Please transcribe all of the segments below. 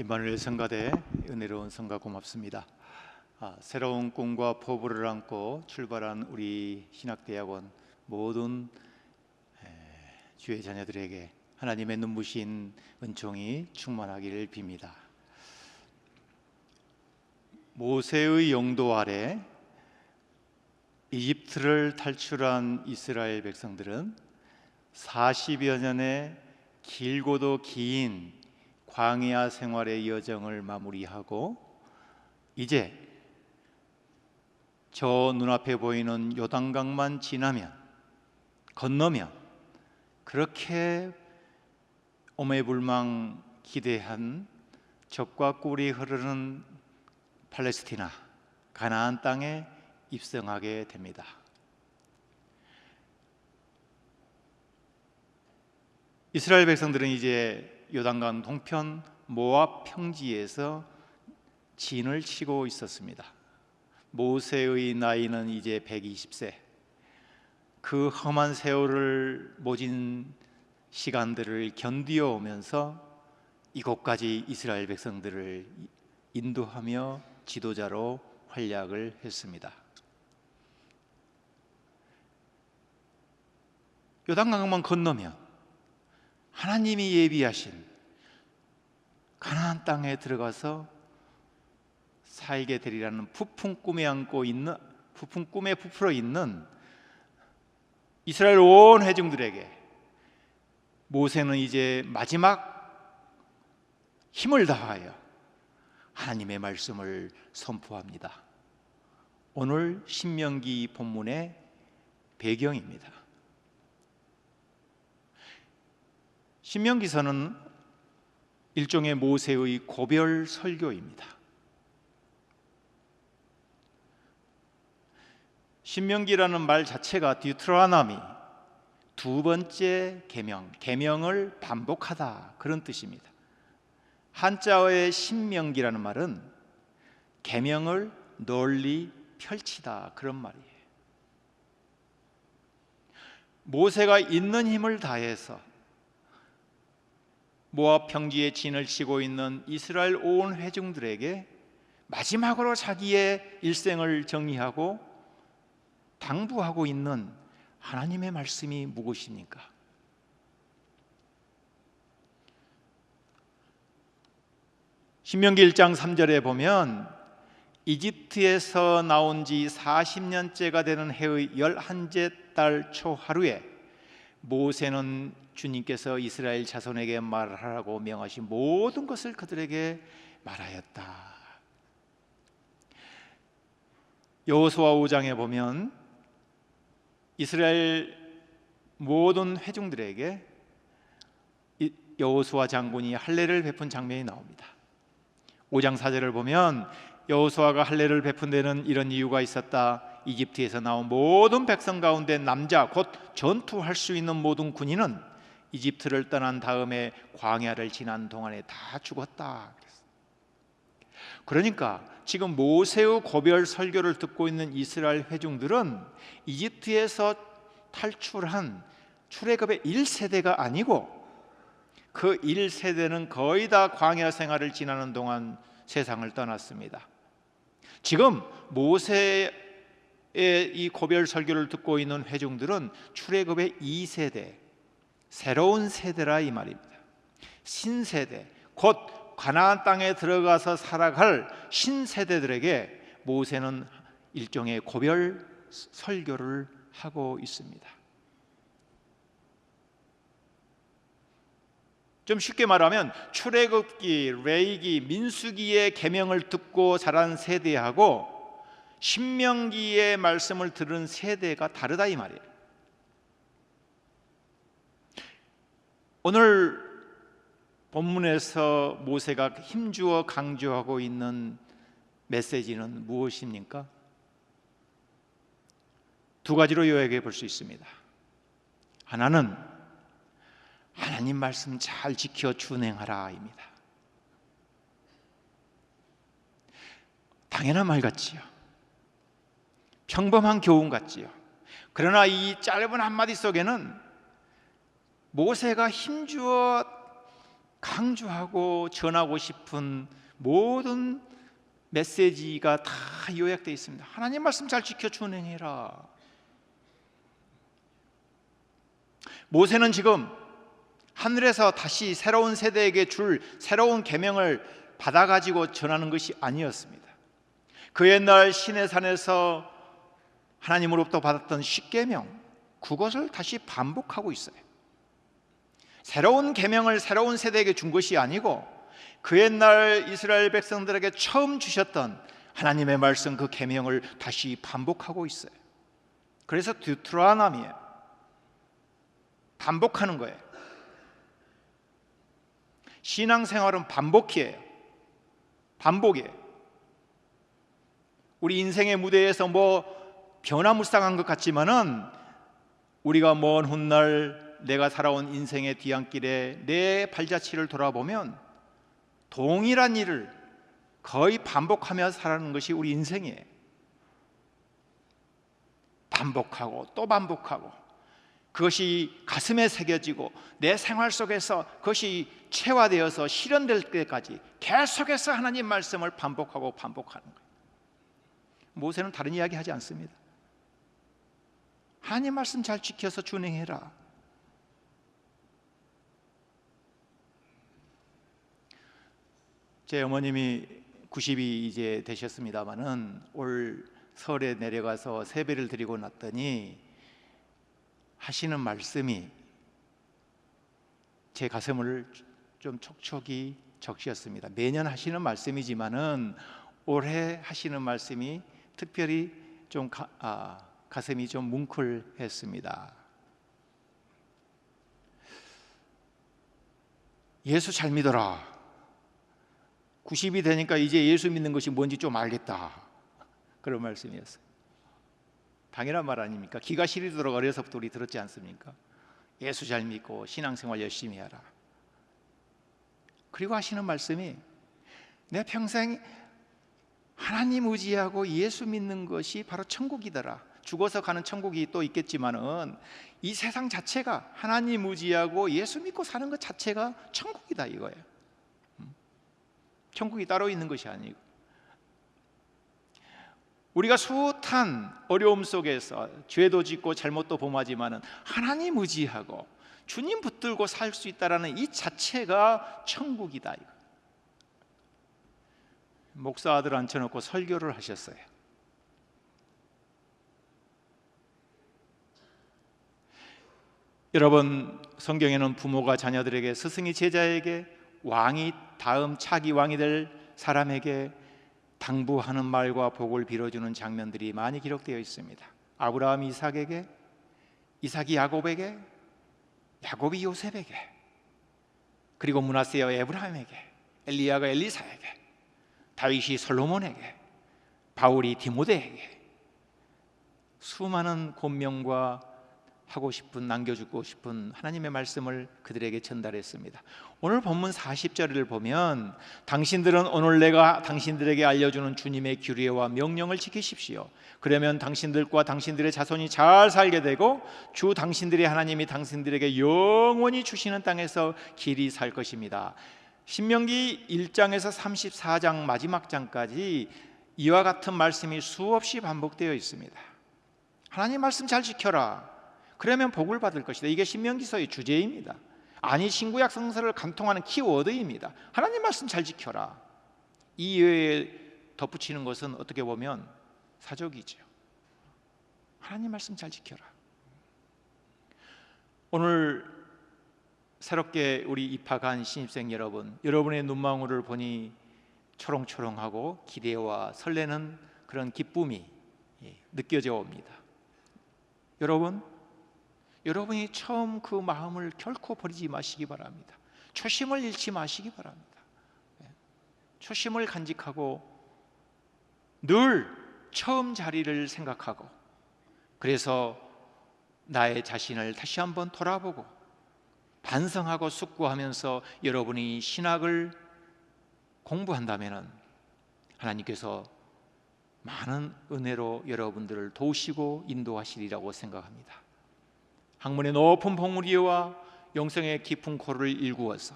임마누엘 성가대 은혜로운 성가 고맙습니다. 아, 새로운 꿈과 포부를 안고 출발한 우리 신학대학원 모든 에, 주의 자녀들에게 하나님의 눈부신 은총이 충만하기를 빕니다. 모세의 영도 아래 이집트를 탈출한 이스라엘 백성들은 40여 년의 길고도 긴 광야 생활의 여정을 마무리하고 이제 저 눈앞에 보이는 요단강만 지나면 건너면 그렇게 오매불망 기대한 적과 꿀이 흐르는 팔레스티나 가나안 땅에 입성하게 됩니다. 이스라엘 백성들은 이제 요단강 동편 모압 평지에서 진을 치고 있었습니다. 모세의 나이는 이제 120세. 그 험한 세월을 모진 시간들을 견디어 오면서 이곳까지 이스라엘 백성들을 인도하며 지도자로 활약을 했습니다. 요단강만 건너면 하나님이 예비하신 가나안 땅에 들어가서 살게 되리라는 부푼 꿈에 안고 있는 부푼 꿈에 부풀어 있는 이스라엘 온 회중들에게 모세는 이제 마지막 힘을 다하여 하나님의 말씀을 선포합니다. 오늘 신명기 본문의 배경입니다. 신명기서는 일종의 모세의 고별 설교입니다. 신명기라는 말 자체가 디트로아나미 두 번째 계명, 계명을 반복하다 그런 뜻입니다. 한자어의 신명기라는 말은 계명을 널리 펼치다 그런 말이에요. 모세가 있는 힘을 다해서 모압 평지에 진을 치고 있는 이스라엘 온 회중들에게 마지막으로 자기의 일생을 정리하고 당부하고 있는 하나님의 말씀이 무엇입니까? 신명기 1장 3절에 보면 이집트에서 나온 지 40년째가 되는 해의 11째 달 초하루에 모세는 주님께서 이스라엘 자손에게 말하라고 명하신 모든 것을 그들에게 말하였다. 여호수아 5장에 보면 이스라엘 모든 회중들에게 여호수아 장군이 할례를 베푼 장면이 나옵니다. 5장 4절을 보면 여호수아가 할례를 베푼 데는 이런 이유가 있었다. 이집트에서 나온 모든 백성 가운데 남자 곧 전투할 수 있는 모든 군인은 이집트를 떠난 다음에 광야를 지난 동안에 다 죽었다. 그러니까 지금 모세의 고별 설교를 듣고 있는 이스라엘 회중들은 이집트에서 탈출한 출애굽의 1세대가 아니고 그 1세대는 거의 다 광야 생활을 지나는 동안 세상을 떠났습니다. 지금 모세의 이 고별 설교를 듣고 있는 회중들은 출애굽의 2세대 새로운 세대라 이 말입니다. 신세대 곧 가나안 땅에 들어가서 살아갈 신세대들에게 모세는 일종의 고별 설교를 하고 있습니다. 좀 쉽게 말하면 출애굽기, 레이기, 민수기의 계명을 듣고 자란 세대하고 신명기의 말씀을 들은 세대가 다르다 이 말이에요. 오늘 본문에서 모세가 힘주어 강조하고 있는 메시지는 무엇입니까? 두 가지로 요약해 볼 수 있습니다. 하나는 하나님 말씀 잘 지켜 준행하라입니다. 당연한 말 같지요. 평범한 교훈 같지요. 그러나 이 짧은 한마디 속에는 모세가 힘주어 강조하고 전하고 싶은 모든 메시지가 다 요약되어 있습니다. 하나님 말씀 잘 지켜 준행해라. 모세는 지금 하늘에서 다시 새로운 세대에게 줄 새로운 계명을 받아 가지고 전하는 것이 아니었습니다. 그 옛날 신의 산에서 하나님으로부터 받았던 십계명 그것을 다시 반복하고 있어요. 새로운 계명을 새로운 세대에게 준 것이 아니고 그 옛날 이스라엘 백성들에게 처음 주셨던 하나님의 말씀 그 계명을 다시 반복하고 있어요. 그래서 듀트로노미예요. 반복하는 거예요. 신앙생활은 반복이에요. 반복이에요. 우리 인생의 무대에서 뭐 변화무쌍한 것 같지만은 우리가 먼 훗날 내가 살아온 인생의 뒤안길에 내 발자취를 돌아보면 동일한 일을 거의 반복하며 살아가는 것이 우리 인생이에요. 반복하고 또 반복하고 그것이 가슴에 새겨지고 내 생활 속에서 그것이 체화되어서 실현될 때까지 계속해서 하나님 말씀을 반복하고 반복하는 거예요. 모세는 다른 이야기 하지 않습니다. 하나님 말씀 잘 지켜서 준행해라. 제 어머님이 90이 이제 되셨습니다마는 올 설에 내려가서 세배를 드리고 났더니 하시는 말씀이 제 가슴을 좀 촉촉이 적시었습니다. 매년 하시는 말씀이지만은 올해 하시는 말씀이 특별히 좀 가, 아, 가슴이 좀 뭉클했습니다. 예수 잘 믿어라. 90이 되니까 이제 예수 믿는 것이 뭔지 좀 알겠다. 그런 말씀이었어요. 당연한 말 아닙니까? 기가 시리도록 어려서부터 우리 들었지 않습니까? 예수 잘 믿고 신앙생활 열심히 하라. 그리고 하시는 말씀이 내 평생 하나님 의지하고 예수 믿는 것이 바로 천국이더라. 죽어서 가는 천국이 또 있겠지만은 이 세상 자체가 하나님 의지하고 예수 믿고 사는 것 자체가 천국이다 이거예요. 음. 천국이 따로 있는 것이 아니고 우리가 숱한 어려움 속에서 죄도 짓고 잘못도 범하지만은 하나님 의지하고 주님 붙들고 살 수 있다라는 이 자체가 천국이다 이거. 목사 아들 앉혀놓고 설교를 하셨어요. 여러분 성경에는 부모가 자녀들에게 스승이 제자에게 왕이 다음 차기 왕이 될 사람에게 당부하는 말과 복을 빌어주는 장면들이 많이 기록되어 있습니다. 아브라함이 이삭에게, 이삭이 야곱에게, 야곱이 요셉에게, 그리고 문하세와 에브라임에게, 엘리야가 엘리사에게, 다윗이 솔로몬에게, 바울이 디모데에게 수많은 권명과 하고 싶은 남겨주고 싶은 하나님의 말씀을 그들에게 전달했습니다. 오늘 본문 40절을 보면 당신들은 오늘 내가 당신들에게 알려주는 주님의 규례와 명령을 지키십시오. 그러면 당신들과 당신들의 자손이 잘 살게 되고 주 당신들의 하나님이 당신들에게 영원히 주시는 땅에서 길이 살 것입니다. 신명기 1장에서 34장 마지막 장까지 이와 같은 말씀이 수없이 반복되어 있습니다. 하나님 말씀 잘 지켜라. 그러면 복을 받을 것이다. 이게 신명기서의 주제입니다. 아니 신구약 성서를 간통하는 키워드입니다. 하나님 말씀 잘 지켜라. 이 외에 덧붙이는 것은 어떻게 보면 사적이죠. 하나님 말씀 잘 지켜라. 오늘 새롭게 우리 입학한 신입생 여러분, 여러분의 눈망울을 보니 초롱초롱하고 기대와 설레는 그런 기쁨이 예, 느껴져 옵니다. 여러분, 여러분이 처음 그 마음을 결코 버리지 마시기 바랍니다. 초심을 잃지 마시기 바랍니다. 예. 초심을 간직하고 늘 처음 자리를 생각하고 그래서 나의 자신을 다시 한번 돌아보고 반성하고 숙고하면서 여러분이 신학을 공부한다면 하나님께서 많은 은혜로 여러분들을 도우시고 인도하시리라고 생각합니다. 학문의 높은 봉우리와 영성의 깊은 코를 일구어서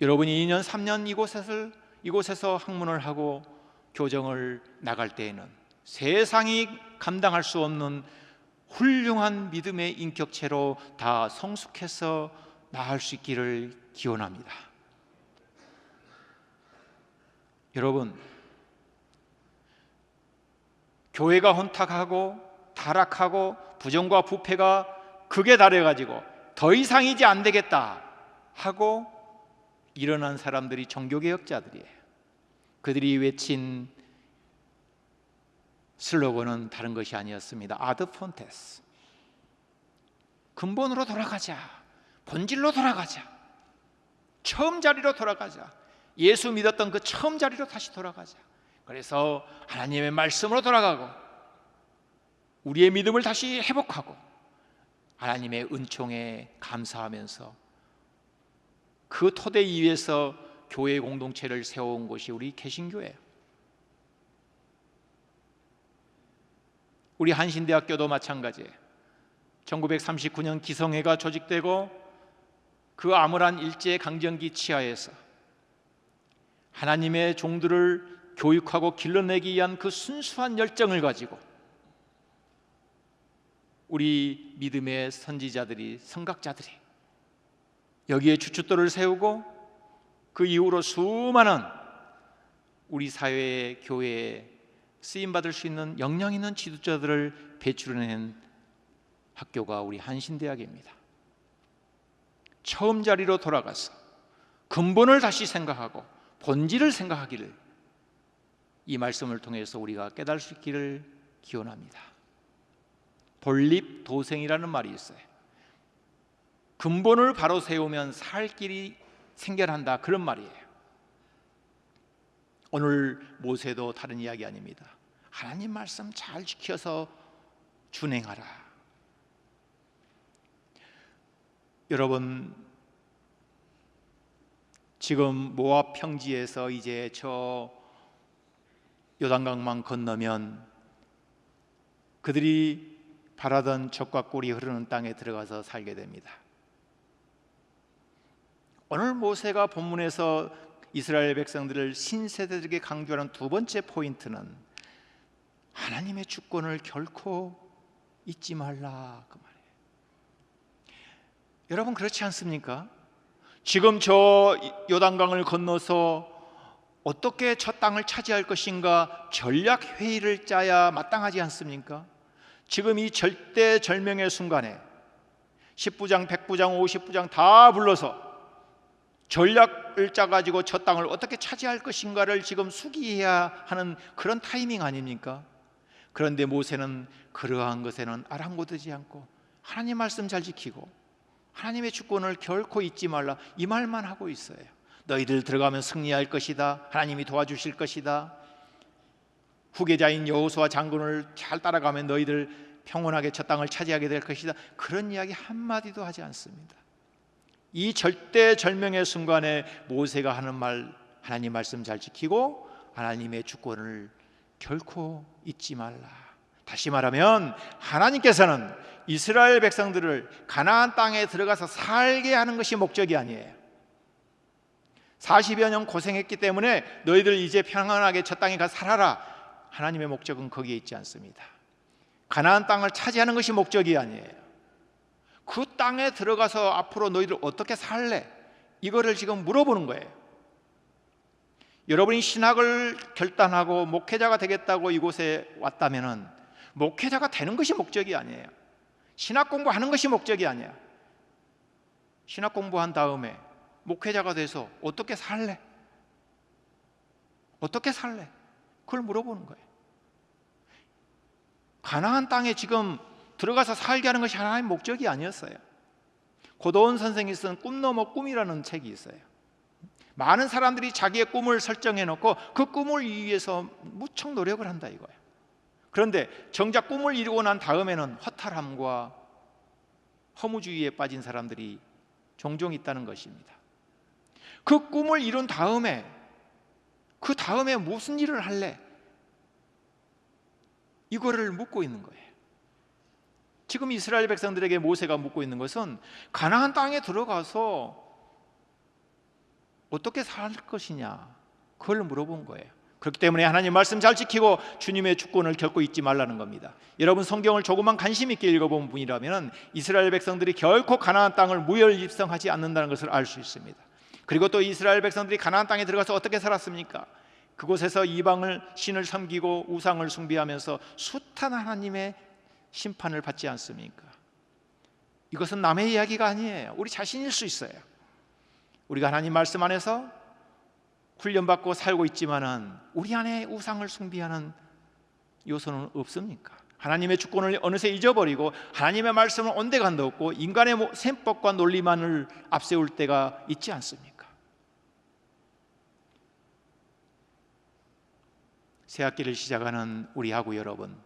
여러분이 2년 3년 이곳에서 이곳에서 학문을 하고 교정을 나갈 때에는 세상이 감당할 수 없는 훌륭한 믿음의 인격체로 다 성숙해서 나갈 수 있기를 기원합니다. 여러분, 교회가 혼탁하고 타락하고 부정과 부패가 극에 달해 가지고 더 이상이지 안 되겠다 하고 일어난 사람들이 종교개혁자들이에요. 그들이 외친 슬로건은 다른 것이 아니었습니다. 아드 폰테스. 근본으로 돌아가자. 본질로 돌아가자. 처음 자리로 돌아가자. 예수 믿었던 그 처음 자리로 다시 돌아가자. 그래서 하나님의 말씀으로 돌아가고 우리의 믿음을 다시 회복하고 하나님의 은총에 감사하면서 그 토대 위에서 교회 공동체를 세워온 곳이 우리 개신교예요. 우리 한신대학교도 마찬가지예요. 1939년 기성회가 조직되고 그 암울한 일제 강점기 치하에서 하나님의 종들을 교육하고 길러내기 위한 그 순수한 열정을 가지고 우리 믿음의 선지자들이 성각자들이 여기에 주춧돌을 세우고 그 이후로 수많은 우리 사회의 교회에 쓰임 받을 수 있는 역량 있는 지도자들을 배출해낸 학교가 우리 한신대학입니다. 처음 자리로 돌아가서 근본을 다시 생각하고 본질을 생각하기를 이 말씀을 통해서 우리가 깨달을 수 있기를 기원합니다. 본립 도생이라는 말이 있어요. 근본을 바로 세우면 살 길이 생겨난다 그런 말이에요. 오늘 모세도 다른 이야기 아닙니다. 하나님 말씀 잘 지켜서 준행하라. 여러분 지금 모압 평지에서 이제 저 요단강만 건너면 그들이 바라던 적과 꿀이 흐르는 땅에 들어가서 살게 됩니다. 오늘 모세가 본문에서 이스라엘 백성들을 신세대들에게 강조하는 두 번째 포인트는 하나님의 주권을 결코 잊지 말라 그 말이에요. 여러분 그렇지 않습니까? 지금 저 요단강을 건너서 어떻게 저 땅을 차지할 것인가 전략 회의를 짜야 마땅하지 않습니까? 지금 이 절대 절명의 순간에 10부장, 100부장, 50부장 다 불러서 전략을 짜가지고 저 땅을 어떻게 차지할 것인가를 지금 수기해야 하는 그런 타이밍 아닙니까? 그런데 모세는 그러한 것에는 아랑곳하지 않고 하나님 말씀 잘 지키고 하나님의 주권을 결코 잊지 말라 이 말만 하고 있어요. 너희들 들어가면 승리할 것이다. 하나님이 도와주실 것이다. 후계자인 여호수아 장군을 잘 따라가면 너희들 평온하게 저 땅을 차지하게 될 것이다. 그런 이야기 한 마디도 하지 않습니다. 이 절대 절명의 순간에 모세가 하는 말 하나님 말씀 잘 지키고 하나님의 주권을 결코 잊지 말라. 다시 말하면 하나님께서는 이스라엘 백성들을 가나안 땅에 들어가서 살게 하는 것이 목적이 아니에요. 40여 년 고생했기 때문에 너희들 이제 평안하게 저 땅에 가 살아라. 하나님의 목적은 거기에 있지 않습니다. 가나안 땅을 차지하는 것이 목적이 아니에요. 그 땅에 들어가서 앞으로 너희들 어떻게 살래? 이거를 지금 물어보는 거예요. 여러분이 신학을 결단하고 목회자가 되겠다고 이곳에 왔다면은 목회자가 되는 것이 목적이 아니에요. 신학 공부하는 것이 목적이 아니야. 신학 공부한 다음에 목회자가 돼서 어떻게 살래? 어떻게 살래? 그걸 물어보는 거예요. 가나안 땅에 지금 들어가서 살게 하는 것이 하나의 목적이 아니었어요. 고도원 선생이 쓴 꿈 넘어 꿈이라는 책이 있어요. 많은 사람들이 자기의 꿈을 설정해 놓고 그 꿈을 위해서 무척 노력을 한다 이거예요. 그런데 정작 꿈을 이루고 난 다음에는 허탈함과 허무주의에 빠진 사람들이 종종 있다는 것입니다. 그 꿈을 이룬 다음에 그 다음에 무슨 일을 할래? 이거를 묻고 있는 거예요. 지금 이스라엘 백성들에게 모세가 묻고 있는 것은 가나안 땅에 들어가서 어떻게 살 것이냐 그걸 물어본 거예요. 그렇기 때문에 하나님 말씀 잘 지키고 주님의 주권을 결코 잊지 말라는 겁니다. 여러분 성경을 조금만 관심 있게 읽어본 분이라면 이스라엘 백성들이 결코 가나안 땅을 무혈 입성하지 않는다는 것을 알 수 있습니다. 그리고 또 이스라엘 백성들이 가나안 땅에 들어가서 어떻게 살았습니까? 그곳에서 이방을 신을 섬기고 우상을 숭배하면서 숱한 하나님의 심판을 받지 않습니까? 이것은 남의 이야기가 아니에요. 우리 자신일 수 있어요. 우리가 하나님 말씀 안에서 훈련받고 살고 있지만은 우리 안에 우상을 숭배하는 요소는 없습니까? 하나님의 주권을 어느새 잊어버리고 하나님의 말씀을 온데간도 없고 인간의 뭐 셈법과 논리만을 앞세울 때가 있지 않습니까? 새 학기를 시작하는 우리하고 여러분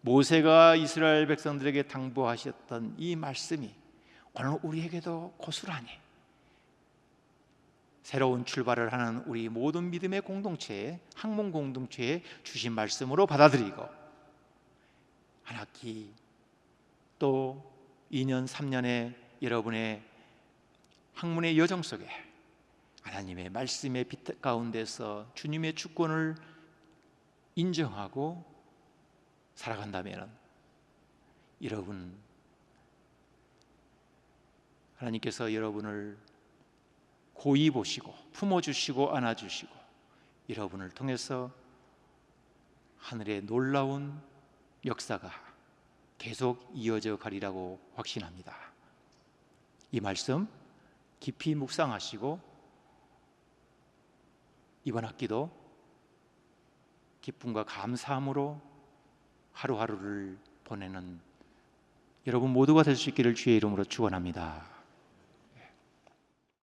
모세가 이스라엘 백성들에게 당부하셨던 이 말씀이 오늘 우리에게도 고스란히 새로운 출발을 하는 우리 모든 믿음의 공동체에 학문 공동체에 주신 말씀으로 받아들이고 한 학기 또 2년 3년의 여러분의 학문의 여정 속에 하나님의 말씀의 빛 가운데서 주님의 주권을 인정하고 살아간다면 여러분 하나님께서 여러분을 고이 보시고 품어 주시고 안아 주시고 여러분을 통해서 하늘의 놀라운 역사가 계속 이어져 가리라고 확신합니다. 이 말씀 깊이 묵상하시고 이번 학기도 기쁨과 감사함으로 하루하루를 보내는 여러분 모두가 될 수 있기를 주의 이름으로 축원합니다.